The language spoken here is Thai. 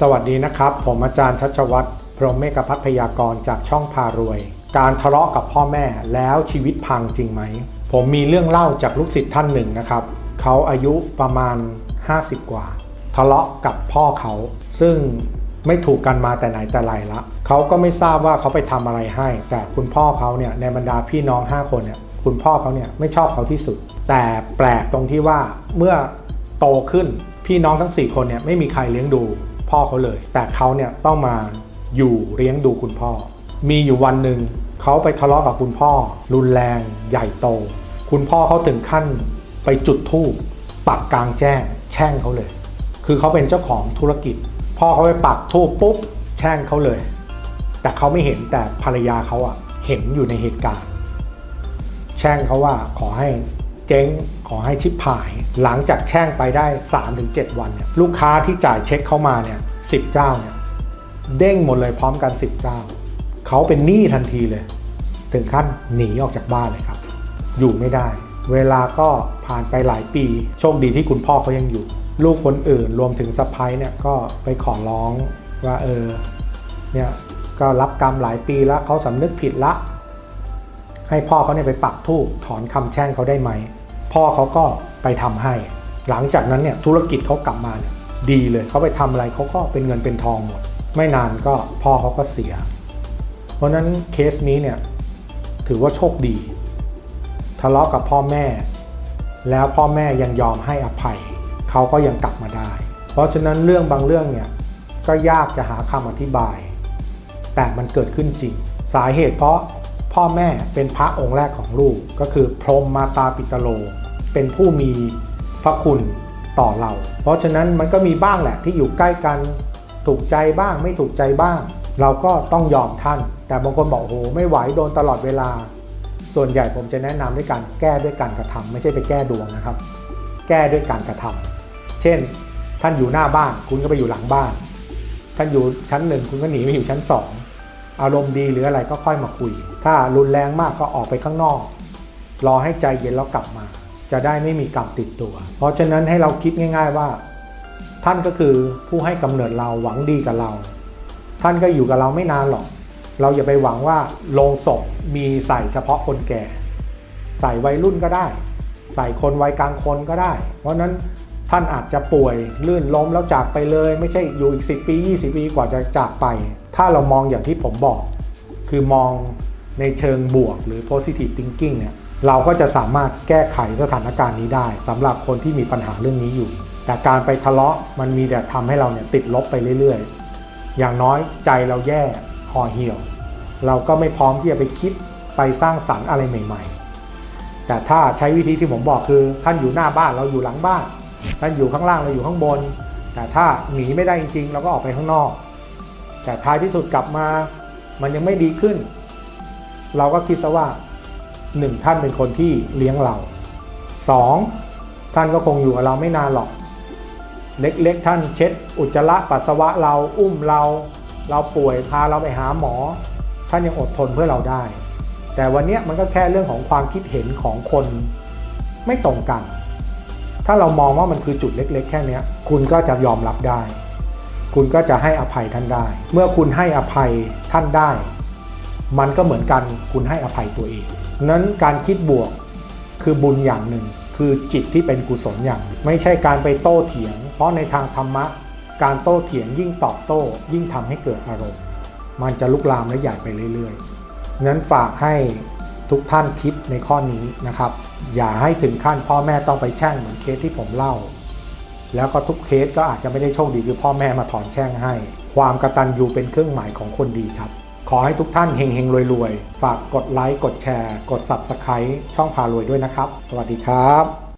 สวัสดีนะครับ ผมอาจารย์ชัชวัตรพรหมเมฆพัฒพยากรจากช่องพารวย การทะเลาะกับพ่อแม่แล้วชีวิตพังจริงไหม ผมมีเรื่องเล่าจากลูกศิษย์ท่านหนึ่งนะครับ เขาอายุประมาณ 50 กว่า ทะเลาะกับพ่อเขา ซึ่งไม่ถูกกันมาแต่ไหนแต่ไรละเขาก็ไม่ทราบว่าเขาไปทำอะไรให้ แต่คุณพ่อเขาเนี่ยในบรรดาพี่น้อง 5 คนเนี่ยคุณพ่อเขาเนี่ยไม่ชอบเขาที่สุด แต่แปลกตรงที่ว่าเมื่อโตขึ้นพี่น้องทั้ง 4 คนเนี่ยไม่มีใครเลี้ยงดู พ่อเขาเลย แต่เขาเนี่ยต้องมาอยู่เลี้ยงดูคุณพ่อ มีอยู่วันหนึ่งเขาไปทะเลาะกับคุณพ่อ รุนแรงใหญ่โต คุณพ่อเขาถึงขั้นไปจุดธูปปักกลางแจ้ง แช่งเขาเลย คือเขาเป็นเจ้าของธุรกิจ พ่อเขาไปปักธูปปุ๊บแช่งเขาเลย แต่เขาไม่เห็นแต่ภรรยาเขาอะเห็นอยู่ในเหตุการณ์ แช่งเขาว่าขอให้เจ๊ง อให้ชิปหาย หลังจากแช่งไปได้ 3-7 วันเนี่ยลูกค้าที่จ่ายเช็คเข้ามาเนี่ยสิเจ้าเนี่ยเด้งหมดเลยพร้อมกัน 10 เจ้า เขาเป็นหนี้ทันทีเลย ถึงขั้นหนีออกจากบ้านเลยครับ อยู่ไม่ได้ เวลาก็ผ่านไปหลายปี โชคดีที่คุณพ่อเขายังอยู่ ลูกคนอื่นรวมถึงสะพ้ยเนี่ยก็ไปขอร้องว่าเออเนี่ยก็รับกรรมหลายปีแล้วเขาสำนึกผิดละ ให้พ่อเขาเนี่ยไปปักทูบถอนคำแช่งเขาได้ไหม พ่อเขาก็ไปทำให้ หลังจากนั้นเนี่ยธุรกิจเขากลับมาเนี่ยดีเลยเขาไปทำอะไรเขาก็เป็นเงินเป็นทองหมด ไม่นานก็พ่อเขาก็เสีย เพราะฉะนั้นเคสนี้เนี่ยถือว่าโชคดี ทะเลาะกับพ่อแม่ แล้วพ่อแม่ยังยอมให้อภัย เขาก็ยังกลับมาได้ เพราะฉะนั้นเรื่องบางเรื่องเนี่ยก็ยากจะหาคำอธิบาย แต่มันเกิดขึ้นจริง สาเหตุเพราะพ่อแม่เป็นพระองค์แรกของลูกก็คือพรหมมาตาปิตโล เป็นผู้มีพระคุณต่อเรา เพราะฉะนั้นมันก็มีบ้างแหละที่อยู่ใกล้กันถูกใจบ้างไม่ถูกใจบ้าง เราก็ต้องยอมท่าน แต่บางคนบอกโอ้โหไม่ไหวโดนตลอดเวลา ส่วนใหญ่ผมจะแนะนำด้วยการแก้ด้วยการกระทำไม่ใช่ไปแก้ดวงนะครับ แก้ด้วยการกระทำเช่น ท่านอยู่หน้าบ้านคุณก็ไปอยู่หลังบ้าน ท่านอยู่ชั้นหนึ่งคุณก็หนีไปอยู่ชั้นสองอารมณ์ดีหรืออะไรก็ค่อยมาคุย ถ้ารุนแรงมากก็ออกไปข้างนอก รอให้ใจเย็นแล้วกลับมา จะได้ไม่มีกรรมติดตัว เพราะฉะนั้นให้เราคิดง่าย ๆว่า ท่านก็คือผู้ให้กำเนิดเราหวังดีกับเรา ท่านก็อยู่กับเราไม่นานหรอก เราอย่าไปหวังว่าโลงศพมีใส่เฉพาะคนแก่ ใส่วัยรุ่นก็ได้ ใส่คนวัยกลางคนก็ได้ เพราะฉะนั้นท่านอาจจะป่วยลื่นล้มแล้วจากไปเลย ไม่ใช่อยู่อีก 10 ปี 20 ปีกว่าจะจากไป ถ้าเรามองอย่างที่ผมบอก คือมองในเชิงบวกหรือ positive thinking เนี่ย เราก็จะสามารถแก้ไขสถานการณ์นี้ได้สำหรับคนที่มีปัญหาเรื่องนี้อยู่ แต่การไปทะเลาะมันมีแต่ทำให้เราเนี่ยติดลบไปเรื่อยๆ อย่างน้อยใจเราแย่ห่อเหี่ยว เราก็ไม่พร้อมที่จะไปคิดไปสร้างสรรค์อะไรใหม่ ๆ แต่ถ้าใช้วิธีที่ผมบอกคือ ท่านอยู่หน้าบ้านเราอยู่หลังบ้าน ท่านอยู่ข้างล่างเราอยู่ข้างบน แต่ถ้าหนีไม่ได้จริงๆ เราก็ออกไปข้างนอก แต่ท้ายที่สุดกลับมา มันยังไม่ดีขึ้น เราก็คิดซะว่า หนึ่งท่านเป็นคนที่เลี้ยงเราสองท่านก็คงอยู่กับเราไม่นานหรอก เล็กๆท่านเช็ด อุจจาระปัสสาวะเราอุ้มเรา เราป่วยพาเราไปหาหมอ ท่านยังอดทนเพื่อเราได้ แต่วันนี้มันก็แค่เรื่องของความคิดเห็นของคนไม่ตรงกัน ถ้าเรามองว่ามันคือจุดเล็ก ๆ แค่นี้คุณก็จะยอมรับได้ คุณก็จะให้อภัยท่านได้ เมื่อคุณให้อภัยท่านได้ มันก็เหมือนกันคุณให้อภัยตัวเอง นั้นการคิดบวกคือบุญอย่างหนึ่ง คือจิตที่เป็นกุศลอย่าง ไม่ใช่การไปโต้เถียง เพราะในทางธรรมะ การโต้เถียงยิ่งตอบโต้ ยิ่งทำให้เกิดอารมณ์ มันจะลุกลามและใหญ่ไปเรื่อยๆนั้นฝากให้ทุกท่านคิดในข้อนี้นะครับ อย่าให้ถึงขั้นพ่อแม่ต้องไปแช่งเหมือนเคสที่ผมเล่า แล้วก็ทุกเคสก็อาจจะไม่ได้โชคดีคือพ่อแม่มาถอนแช่งให้ ความกระตันยูเป็นเครื่องหมายของคนดีครับ ขอให้ทุกท่านเฮงๆรวยๆฝากกดไลค์ กดแชร์ กด Subscribe ช่องพารวยด้วยนะครับ สวัสดีครับ